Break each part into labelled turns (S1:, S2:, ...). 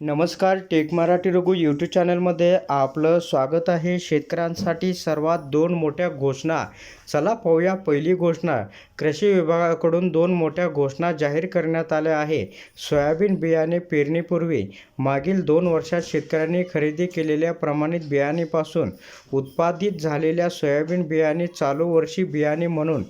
S1: नमस्कार take Marathi Raghu YouTube चॅनलमध्ये आपलं स्वागत आहे. शेतकऱ्यांसाठी सर्वात दोन मोठ्या घोषणा. चला पाहूया पहिली घोषणा. कृषी विभागाकडून दोन मोठ्या घोषणा जाहीर करण्यात आल्या आहे. सोयाबीन बियाणे पेरणीपूर्वी मागील दोन वर्षात शेतकऱ्यांनी खरेदी केलेल्या प्रमाणित बियाणेपासून उत्पादित झालेल्या सोयाबीन बियाणे चालू वर्षी बियाणे म्हणून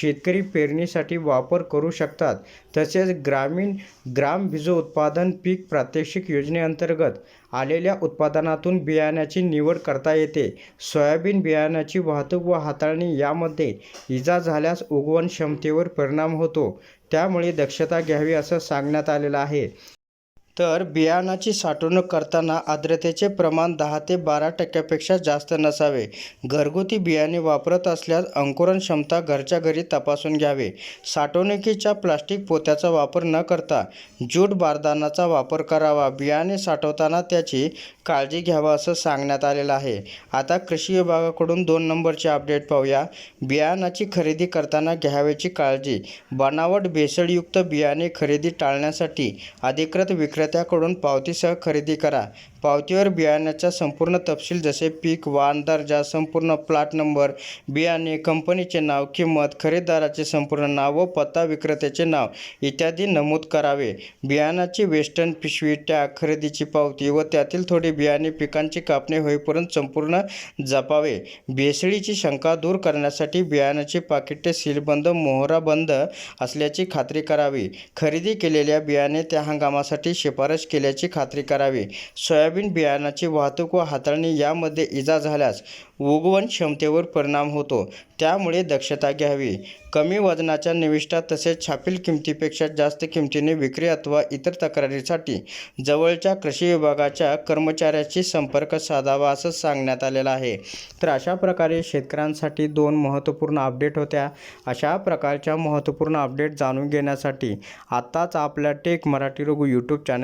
S1: शेतकरी पेरणीसाठी वापर करू शकतात. तसेच ग्रामीण ग्राम बीज उत्पादन पीक प्रात्यक्षिक योजनेअंतर्गत आलेल्या उत्पादनातून बियाण्याची निवड करता येते. सोयाबीन बियाण्याची वाहतूक व हाताळणी यामध्ये इजा झाल्यास उगवण क्षमतेवर परिणाम होतो. त्यामुळे दक्षता घ्यावी असं सांगण्यात आलेलं आहे. तर बियाणाची साठवणूक करताना आर्द्रतेचे प्रमाण दहा ते बारा टक्क्यापेक्षा जास्त नसावे. घरगुती बियाणे वापरत असल्यास अंकुरण क्षमता घरच्या घरी तपासून घ्यावे. साठवणुकीच्या प्लास्टिक पोत्याचा वापर न करता ज्यूट बारदानाचा वापर करावा. बियाणे साठवताना त्याची काळजी घ्यावा असं सांगण्यात आलेलं आहे. आता कृषी विभागाकडून दोन नंबरचे अपडेट पाहूया. बियाणाची खरेदी करताना घ्यावयाची काळजी. बनावट भेसळयुक्त बियाणे खरेदी टाळण्यासाठी अधिकृत विक्रेत्याकडून पावतीसह खरेदी करा. पावतीवर बियाण्याचा संपूर्ण तपशील जसे पीक वाण दर्जा संपूर्ण प्लॉट नंबर बियाणे कंपनीचे नाव किंमत खरेदीदाराचे संपूर्ण नाव व पत्ता विक्रेत्याचे नाव इत्यादी नमूद करावे. बियाणाची वेस्टर्न पिशवी टॅग खरेदीची पावती व त्यातील थोडे बियाणे पिकांची कापणी होईपर्यंत संपूर्ण जपावे. भेसळीची शंका दूर करण्यासाठी बियाणाची पाकिटे सीलबंद मोहराबंद असल्याची खात्री करावी. खरेदी केलेल्या बियाणे त्या हंगामासाठी शिफारस केल्याची खात्री करावी. सोयाबीन बियाणाची वाहतूक व हाताळणी यामध्ये इजा झाल्यास उगवण क्षमतेवर परिणाम होतो. त्यामुळे दक्षता घ्यावी. कमी वजनाच्या निविष्ठा तसेच छापील किमतीपेक्षा जास्त किमतीने विक्री अथवा इतर तक्रारीसाठी जवळच्या कृषी विभागाच्या कर्मचाऱ्याशी संपर्क साधावा असं सांगण्यात आलेलं आहे. तर अशा प्रकारे शेतकऱ्यांसाठी दोन महत्त्वपूर्ण अपडेट होत्या. अशा प्रकारच्या महत्त्वपूर्ण अपडेट जाणून घेण्यासाठी आत्ताच आपल्या tech Marathi Raghu YouTube channel